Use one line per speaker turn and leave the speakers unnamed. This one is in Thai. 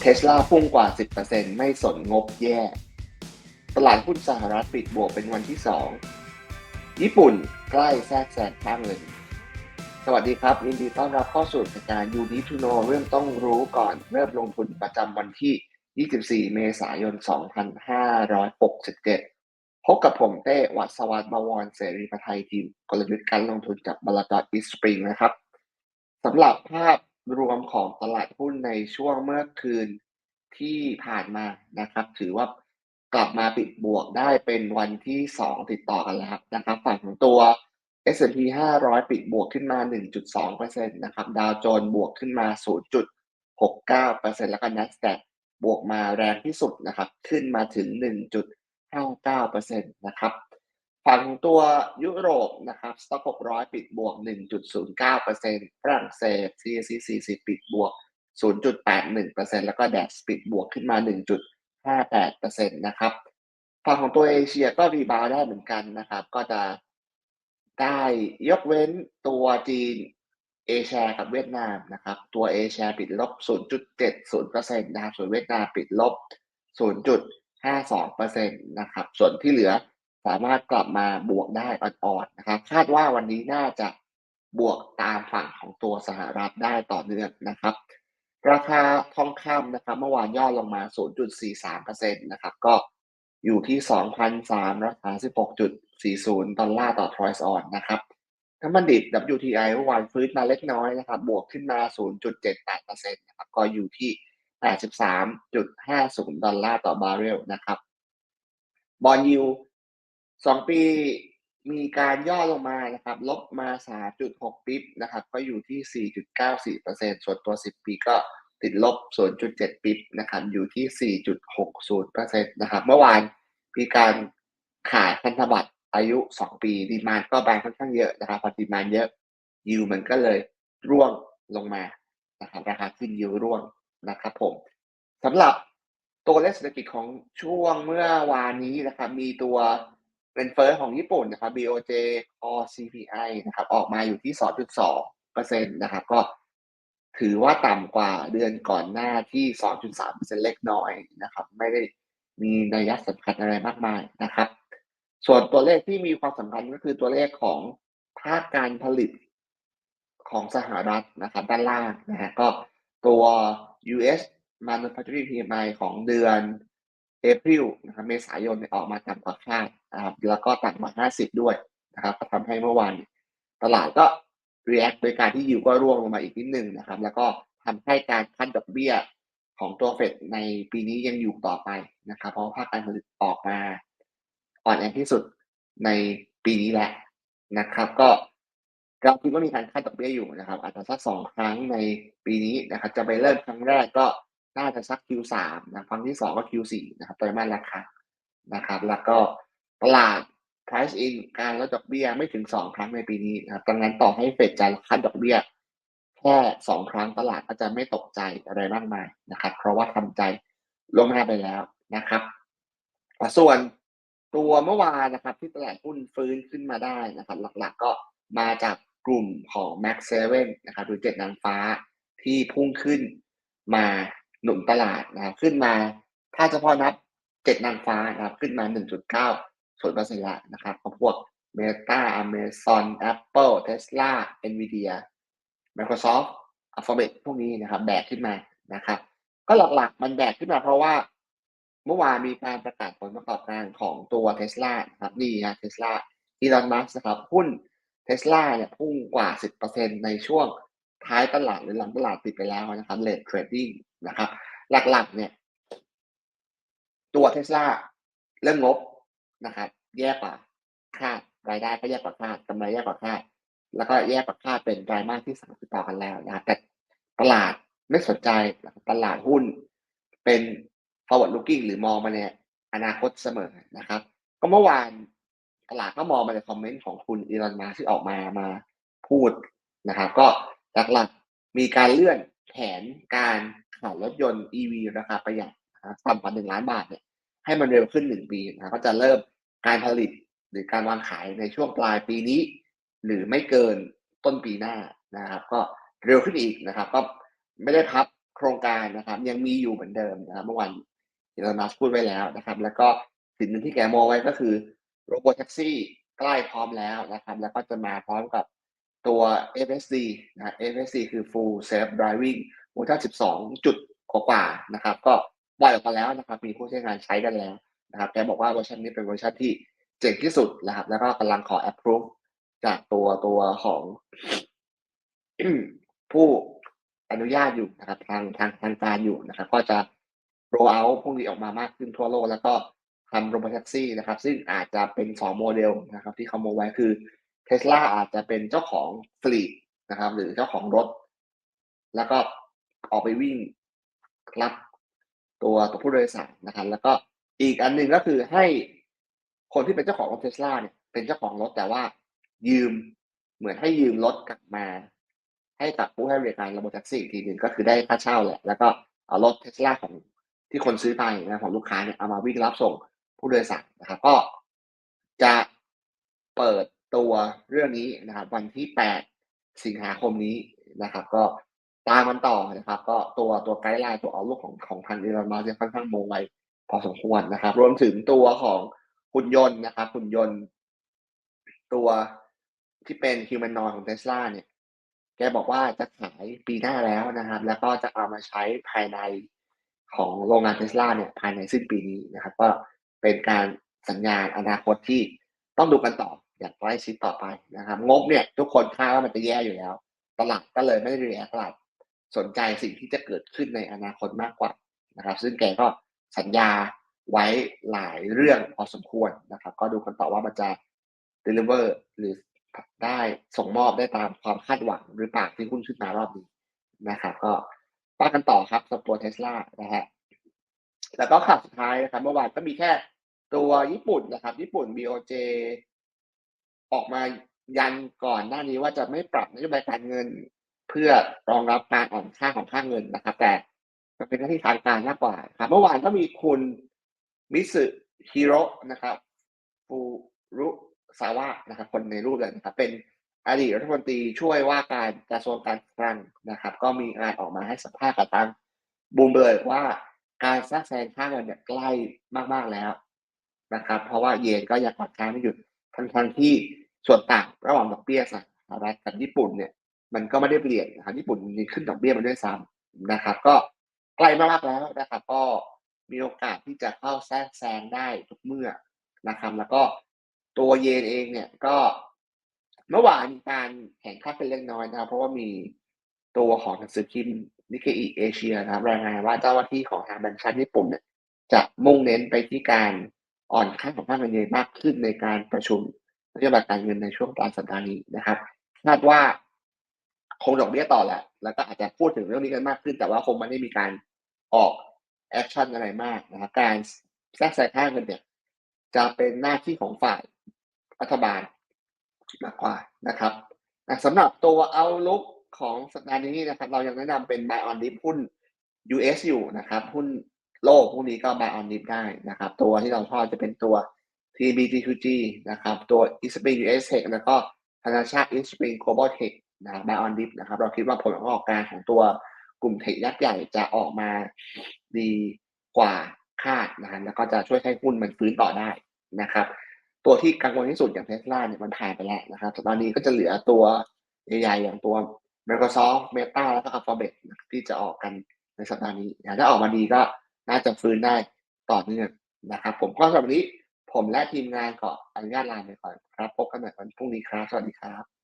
เทสลาพุ่งกว่า 10%ไม่สนงบแย่ ตลาดหุ้นสหรัฐปิดบวกเป็นวันที่ 2 ญี่ปุ่นใกล้แทรกแซงค่าเงิน สวัสดีครับยินดีต้อนรับเข้าสู่รายการ You Need to Know เรื่องต้องรู้ก่อนเริ่มลงทุนประจำวันที่ 24 เมษายน 2567 พบกับผมเต้วัศวัตรบวรเสรีประไทยทีมกลยุทธ์การลงทุนจากบลจอีสปริงนะครับสำหรับภาพ รวมของตลาดหุ้นในช่วงเมื่อคืนที่ผ่านมานะครับ ถือว่ากลับมาปิดบวกได้เป็นวันที่ 2 ติดต่อกันแล้วนะครับฝั่งของตัว S&P 500 ปิดบวกขึ้นมา 1.2%นะครับดาวโจนส์บวกขึ้นมา 0.69%แล้วก็ NASDAQ บวกมาแรงที่สุดนะครับ ขึ้นมาถึง 1.59%นะครับ ฝั่งของตัวยุโรปนะครับสต็อก600 ปิดบวก 1.09%ฝรั่งเศส CAC 40 ปิดบวก 0.81%แล้วก็ DAX ปิดบวกขึ้นมา 1.58%นะครับฝั่งของตัวเอเชียก็รีบาวได้เหมือนกันนะครับ ก็จะได้ยกเว้นตัวจีนเอเชียกับเวียดนามนะครับ ตัวเอเชียปิดลบ 0.70%นะครับ ส่วนเวียดนามปิดลบ 0.52%นะครับ ส่วนที่เหลือ สามารถกลับมาบวกได้อ่อนๆนะครับ คาดว่าวันนี้น่าจะบวกตามฝั่งของตัวสหรัฐได้ต่อเนื่องนะครับ ราคาทองคำนะครับเมื่อวานย่อลงมา 0.43%นะครับก็อยู่ที่ 2,336.40 ดอลลาร์ต่อทรอยส์ออนนะครับน้ำมันดิบ WTI เมื่อวานฟื้นมาเล็กน้อยนะครับ บวกขึ้นมา 0.78%นะครับก็อยู่ที่ 83.50 ดอลลาร์ต่อบาร์เรลนะครับ บอลยู สองปีมีการย่อลงมานะครับลบมา 3.6 ปิ๊บนะครับก็อยู่ที่ 4.94%ส่วนตัว 10 ปีก็ติดลบ 0.7 ปิ๊บนะครับอยู่ที่ 4.60%นะครับเมื่อวานมีการขายพันธบัตรอายุ 2 ปีดีมานก็บานค่อนข้างเยอะนะครับพอดีมานเยอะยิวมันก็เลยร่วงลงมานะครับราคาขึ้นยิวร่วงนะครับผมสำหรับตัวเลขเศรษฐกิจของช่วงเมื่อวานนี้นะครับมีตัว เงินเฟ้อของญี่ปุ่นนะครับ BOJ or CPI นะครับออกมาอยู่ที่ 2.2%นะครับก็ถือว่าต่ำกว่าเดือนก่อนหน้าที่ 2.3%เล็กน้อยนะครับ ไม่ได้มีนัยสำคัญอะไรมากมายนะครับ ส่วนตัวเลขที่มีความสำคัญก็คือตัวเลขของภาคการผลิตของสหรัฐนะครับด้านล่างนะฮะก็ตัว US Manufacturing PMI ของเดือน April นะครับเมษายนออกมาต่ำกว่าคาดนะครับแล้วก็ต่ำกว่า 50 ด้วยนะครับก็ทำให้เมื่อวานตลาดก็ react โดยการที่ยิวก็ร่วงลงมาอีกนิดนึงนะครับ แล้วก็ทำให้การคัดดอกเบี้ยของตัวเฟดในปีนี้ยังอยู่ต่อไปนะครับ เพราะภาคการผลิตออกมาอ่อนแอที่สุดในปีนี้แหละนะครับ ก็เราคิดว่ามีการคัดดอกเบี้ยอยู่นะครับอาจจะสักสองครั้งในปีนี้นะครับ จะไปเริ่มครั้งแรกก็ น่าจะสัก Q3 นะครั้งที่สองก็ Q4 นะครับไตรมาสราคานะครับ แล้วก็ตลาด price in การลดดอกเบี้ยไม่ถึงสองครั้งในปีนี้นะครับดังนั้นต่อให้เฟดจะคัดดอกเบี้ยแค่สองครั้งตลาดก็จะไม่ตกใจอะไรมากมายนะครับ เพราะว่าทำใจล่วงหน้าไปแล้วนะครับ ส่วนตัวเมื่อวานนะครับ ที่ตลาดหุ้นฟื้นขึ้นมาได้นะครับ หลักๆก็มาจากกลุ่มของ Max 7นะครับหรือเจ็ดนางฟ้าที่พุ่งขึ้นมา หนุนตลาดนะครับขึ้นมา ถ้าเฉพาะนับเจ็ดนางฟ้านะครับขึ้นมา 1.9 ส่วนเปอร์เซ็นต์ละนะครับของพวก Meta Amazon Apple Tesla Nvidia Microsoft Alphabet พวกนี้นะครับ แบกขึ้นมานะครับ ก็หลักๆมันแบกขึ้นมาเพราะว่า เมื่อวานมีการประกาศผลประกอบการของตัว Tesla นะครับนี่นะ Tesla อีลอนมัสนะครับหุ้น Tesla เนี่ยพุ่งกว่า 10%ในช่วง ท้ายตลาดหรือหลังตลาดปิดไปแล้วนะครับเลทเทรดดิ้งนะครับ หลักๆ เนี่ย ตัวเทสลาเรื่องงบนะครับ แย่กว่าคาดรายได้ก็แย่กว่าคาดกำไรแย่กว่าคาดแล้วก็แย่กว่าคาดเป็นไตรมาสที่สามติดต่อกันแล้วนะครับแต่ตลาดไม่สนใจตลาดหุ้นเป็น forward looking หรือมองมาในอนาคตเสมอนะครับ ก็เมื่อวานตลาดก็มองมาในคอมเมนต์ของคุณอีลอนมาที่ออกมามาพูดนะครับ ก็ หลักๆ มีการเลื่อนแผนการขายรถยนต์ EV ราคาประหยัดต่ำกว่าหนึ่งล้านบาทเนี่ยให้มันเร็วขึ้นหนึ่งปีนะก็จะเริ่มการผลิตหรือการวางขายในช่วงปลายปีนี้ หรือไม่เกินต้นปีหน้านะครับ ก็เร็วขึ้นอีกนะครับ ก็ไม่ได้พับโครงการนะครับ ยังมีอยู่เหมือนเดิมนะครับเมื่อวานอีลอนัสพูดไว้แล้วนะครับ แล้วก็สิ่งหนึ่งที่แกมองไว้ก็คือโรบอทแท็กซี่ใกล้พร้อมแล้วนะครับ แล้วก็จะมาพร้อมกับ ตัว FSD นะ FSD คือ Full Self Driving มูลค่า 12 จุดกว่านะครับ ก็ปล่อยออกมาแล้วนะครับ มีผู้ใช้งานใช้กันแล้วนะครับแกบอกว่าเวอร์ชันนี้เป็นเวอร์ชันที่เจ๋งที่สุดนะครับ แล้วก็กำลังขอ approve จากตัวตัวของผู้อนุญาตอยู่นะครับ ทางทางทางการอยู่นะครับ ก็จะ roll out พวกนี้ออกมามากขึ้นทั่วโลก แล้วก็ทำโรบอทแท็กซี่นะครับ ซึ่งอาจจะเป็นสองโมเดลนะครับ ที่เขาโมไว้คือ Tesla อาจจะเป็นเจ้าของฟลีนะครับ หรือเจ้าของรถ แล้วก็ออกไปวิ่งรับตัวตัวผู้โดยสารนะครับ แล้วก็อีกอันหนึ่งก็คือให้คนที่เป็นเจ้าของรถเทสลาเนี่ยเป็นเจ้าของรถแต่ว่ายืมเหมือนให้ยืมรถกลับมา ให้กับผู้ให้บริการระบบแท็กซี่อีกทีหนึ่งก็คือได้ค่าเช่าแหละแล้วก็เอารถเทสลาของที่คนซื้อไปนะของลูกค้าเนี่ยเอามาวิ่งรับส่งผู้โดยสารนะครับ ก็จะเปิด ตัวเรื่องนี้นะครับวันที่ 8 สิงหาคมนี้นะครับ ก็ตามมันต่อนะครับ ก็ตัวตัวไกด์ไลน์ตัวเอาลูกของของทางอีลอนมัสก์ค่อนข้างโมงไวพอสมควรนะครับ รวมถึงตัวของหุ่นยนต์นะครับหุ่นยนต์ ตัวที่เป็นฮิวแมนนอยของเทสลาเนี่ย แกบอกว่าจะขายปีหน้าแล้วนะครับ แล้วก็จะเอามาใช้ภายในของโรงงานเทสลาเนี่ยภายในสิ้นปีนี้นะครับ ก็เป็นการสัญญาณอนาคตที่ต้องดูกันต่อ อย่างใกล้ชิดต่อไปนะครับ งบเนี่ย ทุกคนคาดว่ามันจะแย่อยู่แล้ว ตลาดก็เลยไม่ได้รีแอคตลาดสนใจสิ่งที่จะเกิดขึ้นในอนาคตมากกว่านะครับ ซึ่งแกก็สัญญาไว้หลายเรื่องพอสมควรนะครับ ก็ดูกันต่อว่ามันจะ deliver หรือได้ส่งมอบได้ตามความคาดหวังหรือเปล่าที่หุ้นขึ้นมารอบนี้นะครับ ก็ว่ากันต่อครับสำหรับตัวเทสลานะฮะแล้วก็ข่าวสุดท้ายนะครับเมื่อวานก็มีแค่ตัวญี่ปุ่นนะครับ ญี่ปุ่น BOJ ออกมายันก่อนหน้านี้ว่าจะไม่ปรับนโยบายการเงิน เพื่อรองรับการอ่อนค่าของค่าเงินนะครับ แต่มันเป็นหน้าที่ทางการมากกว่าครับ เมื่อวานก็มีคุณมิสึฮิโร่นะครับฟูรุซาวะนะครับ คนในรูปเลยนะครับ เป็นอดีตรัฐมนตรีช่วยว่าการกระทรวงการคลังนะครับ ก็มีงานออกมาให้สัมภาษณ์กับทางบูมเบิร์กว่าการแทรกแซงค่าเงินเนี่ยใกล้มากๆแล้วนะครับ เพราะว่าเยนก็ยังอ่อนค่าไม่หยุด ทั้งทั้งที่ส่วนต่างระหว่างดอกเบี้ยสหรัฐกับญี่ปุ่นเนี่ย มันก็ไม่ได้เปลี่ยนนะครับญี่ปุ่นมีขึ้นดอกเบี้ยมาด้วยซ้ำนะครับ ก็ใกล้มากแล้วนะครับ ก็มีโอกาสที่จะเข้าแทรกแซงได้ทุกเมื่อนะครับ แล้วก็ตัวเยนเองเนี่ยก็เมื่อวานการแข่งขันเป็นเล็กน้อยนะครับ เพราะว่ามีตัวของหนังสือพิมพ์นิเคอิเอเชียนะครับรายงานว่าเจ้าหน้าที่ของทางแบงก์ชาติญี่ปุ่นเนี่ยจะมุ่งเน้นไปที่การ อ่อนค่าของค่าเงินเยนมากขึ้นในการประชุมนโยบายการเงินในช่วงปลายสัปดาห์นี้นะครับคาดว่าคงดอกเบี้ยต่อแหละ แล้วก็อาจจะพูดถึงเรื่องนี้กันมากขึ้น แต่ว่าคงไม่ได้มีการออกแอคชั่นอะไรมากนะครับการแทรกแซงค่าเงินเนี่ยจะเป็นหน้าที่ของฝ่ายรัฐบาลมากกว่านะครับสำหรับตัวเอาลุกของสัปดาห์นี้นะครับ เรายังแนะนำเป็น buy on dip หุ้น US อยู่นะครับ หุ้น โลกพวกนี้ก็ buy on dip ได้นะครับ ตัวที่เราชอบจะเป็นตัว TBT2G นะครับ ตัว e s p r i n g US Tech แล้วก็ธนาชาติ e s p r i n g Global Tech นะ buy on dip นะครับ เราคิดว่าผลประกอบการของตัวกลุ่มเทคยักษ์ใหญ่จะออกมาดีกว่าคาดนะครับแล้วก็จะช่วยให้หุ้นมันฟื้นต่อได้นะครับ ตัวที่กังวลที่สุดอย่างเทสลาเนี่ยมันผ่านไปแล้วนะครับตอนนี้ก็จะเหลือตัวใหญ่ๆอย่างตัว Microsoft Meta แล้วก็ Alphabet ที่จะออกกันในสัปดาห์นี้ถ้าออกมาดีก็ น่าจะฟื้นได้ต่อเนื่องนะครับ ผมก็สำหรับนนี้ ผมและทีมงานก็อนุญาตลาไปก่อนครับ พบกันใหม่วันพรุ่งนี้ครับ สวัสดีครับ